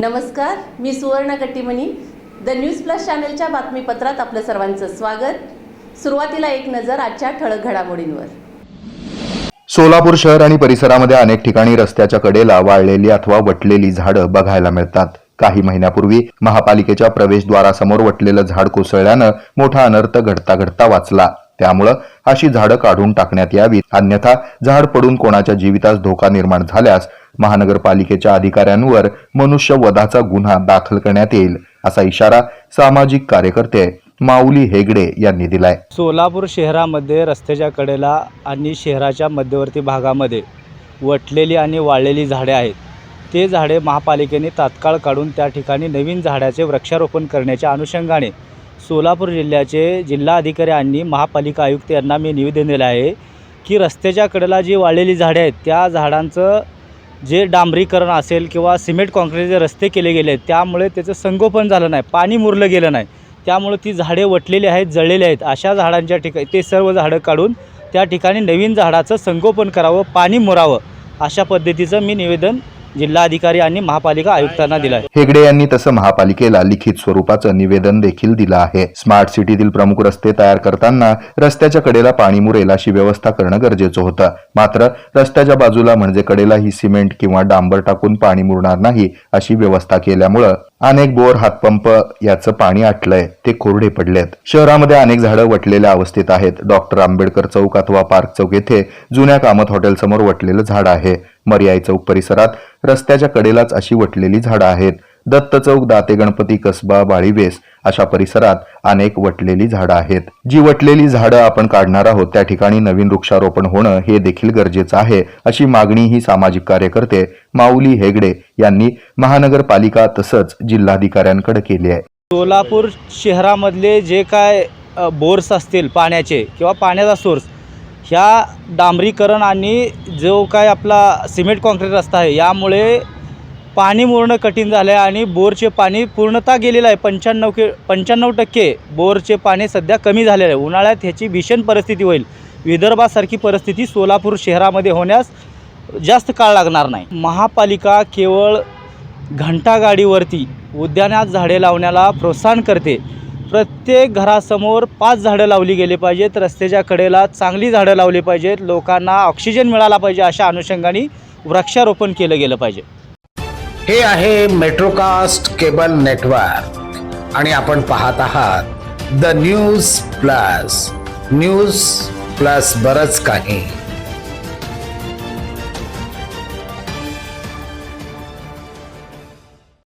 नमस्कार मी सुवर्ण Kattimani. The news plus चॅनलच्या बातमीपत्रात आपलं सर्वांचं स्वागत. सुरुवातीला एक नजर आजच्या ठळक घडामोडींवर. सोलापूर शहर आणि परिसरामध्ये अनेक ठिकाणी रस्त्याच्या कडेला वाळलेली अथवा वटलेली झाडं बघायला मिळतात. काही महिन्यापूर्वी महापालिकेच्या प्रवेशद्वारासमोर वटलेलं झाड कोसळल्यानं मोठा अनर्थ घडता घडता वाचला. त्यामुळं अशी झाडं काढून टाकण्यात यावीत. अन्यथा झाड पडून कोणाच्या जीवितास धोका निर्माण झाल्यास महानगरपालिकेच्या अधिकाऱ्यांवर मनुष्यवधाचा गुन्हा दाखल करण्यात येईल असा इशारा सामाजिक कार्यकर्ते माऊली हेगडे यांनी दिलाय. सोलापूर शहरामध्ये रस्त्याच्या कडेला आणि शहराच्या मध्यवर्ती भागामध्ये वटलेली आणि वाळलेली झाडे आहेत. ते झाडे महापालिकेने तात्काळ काढून त्या ठिकाणी नवीन झाडाचे वृक्षारोपण करण्याच्या अनुषंगाने सोलापूर जिल्ह्याचे जिल्हा अधिकारी आणि महापालिका आयुक्त यांना मी निवेदन दिलं आहे की रस्त्याच्या कडेला जी वाळलेली झाडे आहेत त्या झाडांचं जे डांबरीकरण असेल किंवा सिमेंट कॉन्क्रीटचे रस्ते केले गेले आहेत त्यामुळे त्याचं संगोपन झालं नाही पाणी मुरलं गेलं नाही त्यामुळे ती झाडे वटलेली आहेत जळलेली आहेत. अशा झाडांच्या ठिकाणी ते सर्व झाडं काढून त्या ठिकाणी नवीन झाडाचं संगोपन करावं पाणी मुरावं अशा पद्धतीचं मी निवेदन जिल्हाधिकारी आणि महापालिका आयुक्तांना दिलं आहे हेगडे यांनी तसं महापालिकेला लिखित स्वरूपाचं निवेदन देखील दिलं आहे. स्मार्ट सिटीतील प्रमुख रस्ते तयार करताना रस्त्याच्या कडेला पाणी मुरेल अशी व्यवस्था करणं गरजेचं होतं. मात्र रस्त्याच्या बाजूला म्हणजे कडेला ही सिमेंट किंवा डांबर टाकून पाणी मुरणार नाही अशी व्यवस्था केल्यामुळं अनेक बोर हातपंप याचं पाणी आटलंय. ते कोरडे पडलेत. शहरामध्ये अनेक झाडं वटलेल्या अवस्थेत आहेत. डॉक्टर आंबेडकर चौक अथवा पार्क चौक येथे जुन्या कामत हॉटेलसमोर वटलेलं झाड आहे. मर्याई चौक परिसरात रस्त्याच्या कडेलाच अशी वटलेली झाडं आहेत. दत्त चौक दाते गणपती कसबा बाळीवेस अशा परिसरात अनेक वटलेली झाडं आहेत. जी वटलेली झाडं आपण काढणार आहोत त्या ठिकाणी नवीन वृक्षारोपण होणं हे देखील गरजेचं आहे अशी मागणी ही सामाजिक कार्यकर्ते माऊली हेगडे यांनी महानगरपालिका तसंच जिल्हाधिकाऱ्यांकडे केली आहे. सोलापूर शहरामधले जे काय बोर्स असतील पाण्याचे किंवा पाण्याचा सोर्स ह्या डांबरीकरण आणि जो काय आपला सिमेंट कॉन्क्रीट रस्ता आहे यामुळे पाणी मुरणं कठीण झालं आहे आणि बोरचे पाणी पूर्णतः गेलेलं आहे. पंच्याण्णव के पंच्याण्णव टक्के बोरचे पाणी सध्या कमी झालेलं आहे. उन्हाळ्यात ह्याची भीषण परिस्थिती होईल. विदर्भासारखी परिस्थिती सोलापूर शहरामध्ये होण्यास जास्त काळ लागणार नाही. महापालिका केवळ घंटागाडीवरती उद्यानात झाडे लावण्याला प्रोत्साहन करते. प्रत्येक घरासमोर पाच झाडं लावली गेली पाहिजेत. रस्त्याच्या कडेला चांगली झाडं लावली पाहिजेत. लोकांना ऑक्सिजन मिळाला पाहिजे अशा अनुषंगाने वृक्षारोपण केलं गेलं पाहिजे. हे आहे मेट्रोकास्ट केबल नेटवर्क आणि आपण पाहत आहात the news plus news plus बरंच काही.